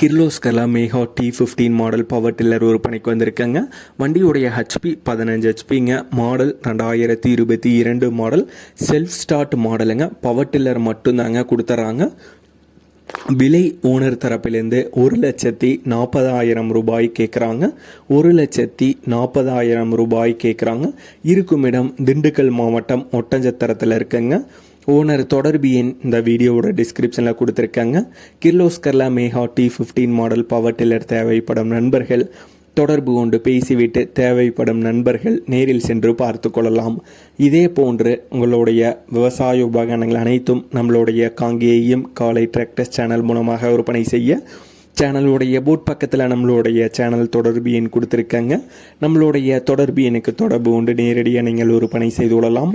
கிர்லோஸ்கர்லா Mega T fifteen model power tiller விற்பனைக்கு வந்திருக்கேங்க. வண்டியுடைய ஹெச்பி பதினஞ்சு ஹெச்பிங்க மாடல் ரெண்டாயிரத்தி இருபத்தி இரண்டு மாடல் செல்ஃப் ஸ்டார்ட் மாடலுங்க பவர் டில்லர் மட்டும்தாங்க கொடுத்துட்றாங்க விலை ஓனர் தரப்பிலேருந்து ஒரு லட்சத்தி நாற்பதாயிரம் ரூபாய் கேட்குறாங்க ஒரு லட்சத்தி நாற்பதாயிரம் ரூபாய் கேட்குறாங்க இருக்கும் இடம் திண்டுக்கல் மாவட்டம் ஒட்டஞ்சத்திரத்தில் இருக்குங்க. ஓனர் தொடர்பு எண் இந்த வீடியோவோட டிஸ்கிரிப்ஷனில் கொடுத்துருக்காங்க. கிர்லோஸ்கர்லா Mega T fifteen model power tiller தேவைப்படும் நண்பர்கள் தொடர்பு கொண்டு பேசிவிட்டு தேவைப்படும் நண்பர்கள் நேரில் சென்று பார்த்து கொள்ளலாம். இதே போன்று உங்களுடைய விவசாய உபகரணங்கள் அனைத்தும் நம்மளுடைய காங்கேயம் காலை டிராக்டர்ஸ் சேனல் மூலமாக விற்பனை செய்ய சேனலுடைய போட் பக்கத்தில் நம்மளுடைய சேனல் தொடர்பு எண் கொடுத்துருக்காங்க. நம்மளுடைய தொடர்பு எண்ணுக்கு தொடர்பு கொண்டு நேரடியாக நீங்கள் விற்பனை செய்து கொள்ளலாம்.